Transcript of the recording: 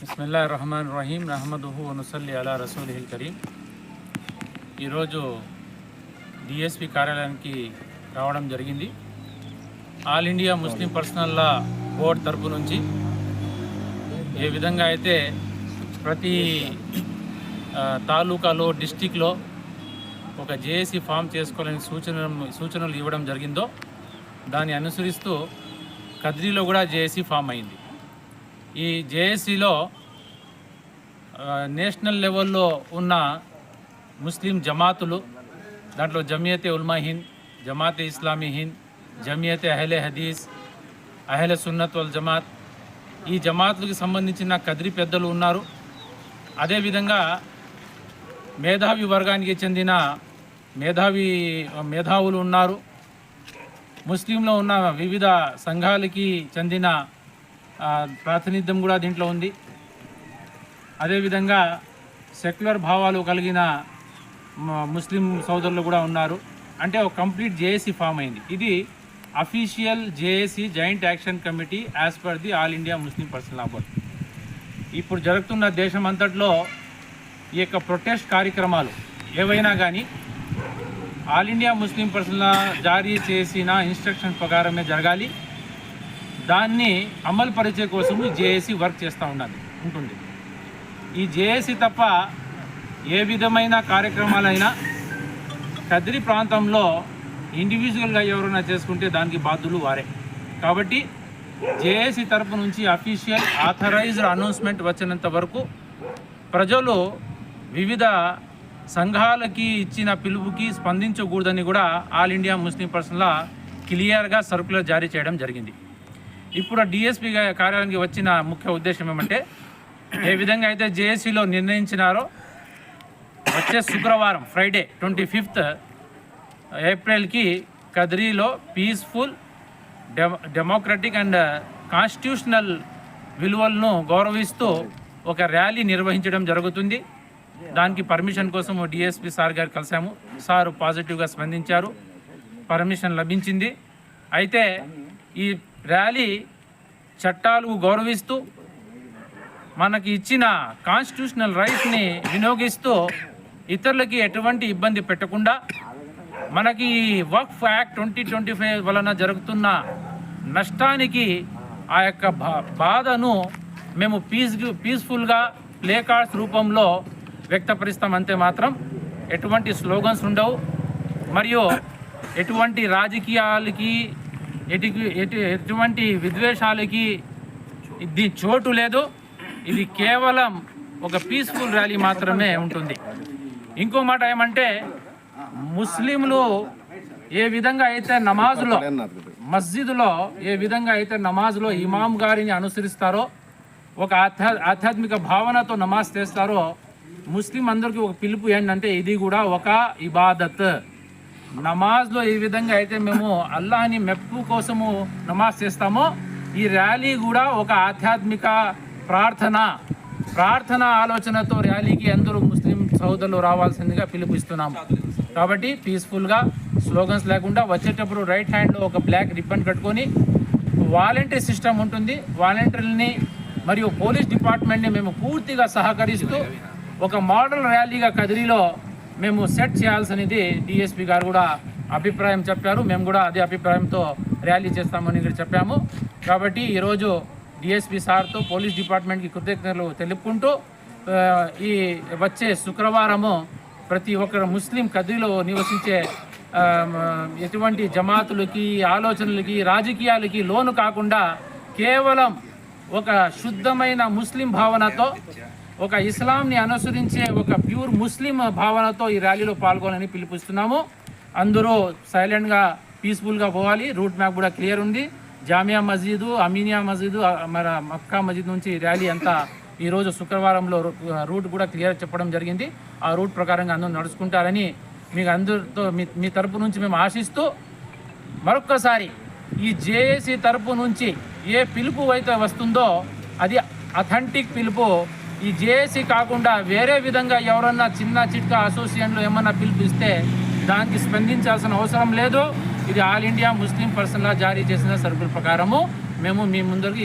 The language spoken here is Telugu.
బిస్మిల్లా రహమాన్ రహీం రహమదుహు అనుసల్లి అలా రసూలిహిల్ కరీం. ఈరోజు డిఎస్పి కార్యాలయానికి రావడం జరిగింది. All India Muslim personal law board తరపు నుంచి ఏ విధంగా అయితే ప్రతి తాలూకాలో డిస్టిక్లో ఒక జేఏసీ ఫామ్ చేసుకోవాలని సూచన సూచనలు ఇవ్వడం జరిగిందో దాన్ని అనుసరిస్తూ కద్రీలో కూడా జేఏసీ ఫామ్ అయింది. ఈ జేఏసీలో నేషనల్ లెవెల్లో ఉన్న ముస్లిం జమాతులు దాంట్లో జమియతే ఉల్మా హింద్ జమాతే ఇస్లామీ హింద్ జమియతే అహలే హదీస్ అహలే సున్నత్ వల్ జమాత్ ఈ జమాతులకు సంబంధించిన కదిరి పెద్దలు ఉన్నారు. అదేవిధంగా మేధావి వర్గానికి చెందిన మేధావి మేధావులు ఉన్నారు. ముస్లింలో ఉన్న వివిధ సంఘాలకి చెందిన ప్రాతినిధ్యం కూడా దీంట్లో ఉంది. అదేవిధంగా సెక్యులర్ భావాలు కలిగిన ముస్లిం సోదరులు కూడా ఉన్నారు. అంటే ఒక కంప్లీట్ జేఏసీ ఫామ్ అయింది. ఇది official JAC joint action committee as per the all India Muslim personal law board ఇప్పుడు జరుగుతున్న దేశం అంతట్లో ఈ యొక్క ప్రొటెస్ట్ కార్యక్రమాలు ఏవైనా కానీ ఆల్ ఇండియా ముస్లిం పర్సన్ల జారీ చేసిన ఇన్స్ట్రక్షన్ ప్రకారమే జరగాలి. దాన్ని అమలు పరిచే కోసం జేఏసీ వర్క్ చేస్తూ ఉండాలి ఉంటుంది. ఈ జేఏసీ తప్ప ఏ విధమైన కార్యక్రమాలైనా కదిరి ప్రాంతంలో ఇండివిజువల్గా ఎవరైనా చేసుకుంటే దానికి బాధ్యులు వారే. కాబట్టి జేఏసీ తరపు నుంచి అఫీషియల్ ఆథరైజ్డ్ అనౌన్స్మెంట్ వచ్చినంత వరకు ప్రజలు వివిధ సంఘాలకి ఇచ్చిన పిలుపుకి స్పందించకూడదని కూడా ఆల్ ఇండియా ముస్లిం పర్సన్ల క్లియర్గా సర్కులర్ జారీ చేయడం జరిగింది. ఇప్పుడు డిఎస్పీ కార్యాలయానికి వచ్చిన ముఖ్య ఉద్దేశం ఏమంటే ఏ విధంగా అయితే జేఏసీలో నిర్ణయించినారో వచ్చే శుక్రవారం ఫ్రైడే ట్వంటీ ఫిఫ్త్ ఏప్రిల్కి కదిరీలో పీస్ఫుల్ డెమోక్రటిక్ అండ్ కాన్స్టిట్యూషనల్ విలువలను గౌరవిస్తూ ఒక ర్యాలీ నిర్వహించడం జరుగుతుంది. దానికి పర్మిషన్ కోసం డిఎస్పి సార్ గారు కలిసాము సార్ పాజిటివ్గా స్పందించారు. పర్మిషన్ లభించింది. అయితే ఈ ర్యాలీ చట్టాలు గౌరవిస్తూ మనకి ఇచ్చిన కాన్స్టిట్యూషనల్ రైట్స్ని వినియోగిస్తూ ఇతరులకి ఎటువంటి ఇబ్బంది పెట్టకుండా మనకి వక్ఫ్ యాక్ట్ ట్వంటీ ట్వంటీ ఫైవ్ వలన జరుగుతున్న నష్టానికి ఆ యొక్క బా- బాధను మేము పీస్ పీస్ఫుల్గా ప్లే కార్డ్స్ రూపంలో వ్యక్తపరుస్తాం అంతే మాత్రం ఎటువంటి స్లోగన్స్ ఉండవు. మరియు ఎటువంటి రాజకీయాలకి ఎటు ఎటు ఎటువంటి విద్వేషాలకి ఇది చోటు లేదు. ఇది కేవలం ఒక పీస్ఫుల్ ర్యాలీ మాత్రమే ఉంటుంది. ఇంకో మాట ఏమంటే ముస్లింలు ఏ విధంగా అయితే నమాజ్లో మస్జిద్లో ఏ విధంగా అయితే నమాజ్లో ఇమాం గారిని అనుసరిస్తారో ఒక ఆధ్యా ఆధ్యాత్మిక భావనతో నమాజ్ చేస్తారో ముస్లిం అందరికీ ఒక పిలుపు ఏంటంటే ఇది కూడా ఒక ఇబాదత్. నమాజ్లో ఏ విధంగా అయితే మేము అల్లాహని మెప్పు కోసము నమాజ్ చేస్తామో ఈ ర్యాలీ కూడా ఒక ఆధ్యాత్మిక ప్రార్థన. ప్రార్థన ఆలోచనతో ర్యాలీకి అందరూ ముస్లిం సోదరులు రావాల్సిందిగా పిలుపుస్తున్నాము కాబట్టి పీస్ఫుల్గా స్లోగన్స్ లేకుండా వచ్చేటప్పుడు రైట్ హ్యాండ్లో ఒక బ్లాక్ రిబ్బన్ కట్టుకొని వాలంటరీ సిస్టమ్ ఉంటుంది. వాలంటీర్ని మరియు పోలీస్ డిపార్ట్మెంట్ని మేము పూర్తిగా సహకరిస్తూ ఒక మోడల్ ర్యాలీగా కదిరిలో మేము సెట్ చేయాల్సినది డిఎస్పి గారు కూడా అభిప్రాయం చెప్పారు. మేము కూడా అదే అభిప్రాయంతో ర్యాలీ చేస్తామని ఇక్కడ చెప్పాము. కాబట్టి ఈరోజు డిఎస్పి సార్తో పోలీస్ డిపార్ట్మెంట్కి కృతజ్ఞతలు తెలుపుకుంటూ ఈ వచ్చే శుక్రవారము ప్రతి ఒక్కరు ముస్లిం కదిరిలో నివసించే ఎటువంటి జమాతులకి ఆలోచనలకి రాజకీయాలకి లోను కాకుండా కేవలం ఒక శుద్ధమైన ముస్లిం భావనతో ఒక ఇస్లాంని అనుసరించే ఒక ప్యూర్ ముస్లిం భావనతో ఈ ర్యాలీలో పాల్గొనాలని పిలుపుస్తున్నాము అందరూ సైలెంట్గా పీస్ఫుల్గా పోవాలి. రూట్ మ్యాప్ కూడా క్లియర్ ఉంది. జామియా మస్జిద్ అమీనియా మస్జిద్ మన మక్కా మస్జిద్ నుంచి ర్యాలీ అంతా ఈరోజు శుక్రవారంలో రూ- రూట్ కూడా క్లియర్ చెప్పడం జరిగింది. ఆ రూట్ ప్రకారంగా అందరూ నడుచుకుంటారని మీకు అందరితో మీ మీ తరపు నుంచి మేము ఆశిస్తూ మరొక్కసారి ఈ జేఏసీ తరపు నుంచి ఏ పిలుపు అయితే వస్తుందో అది అథెంటిక్ పిలుపు ఈ జేఏసీ కాకుండా వేరే విధంగా ఎవరన్నా చిన్న చిట్కా అసోసియేషన్లో ఏమన్నా పిలిపిస్తే దానికి స్పందించాల్సిన అవసరం లేదు. ఇది ఆల్ ఇండియా ముస్లిం పర్సన్లా జారీ చేసిన సరుకుల ప్రకారము. మేము మీ ముందరికి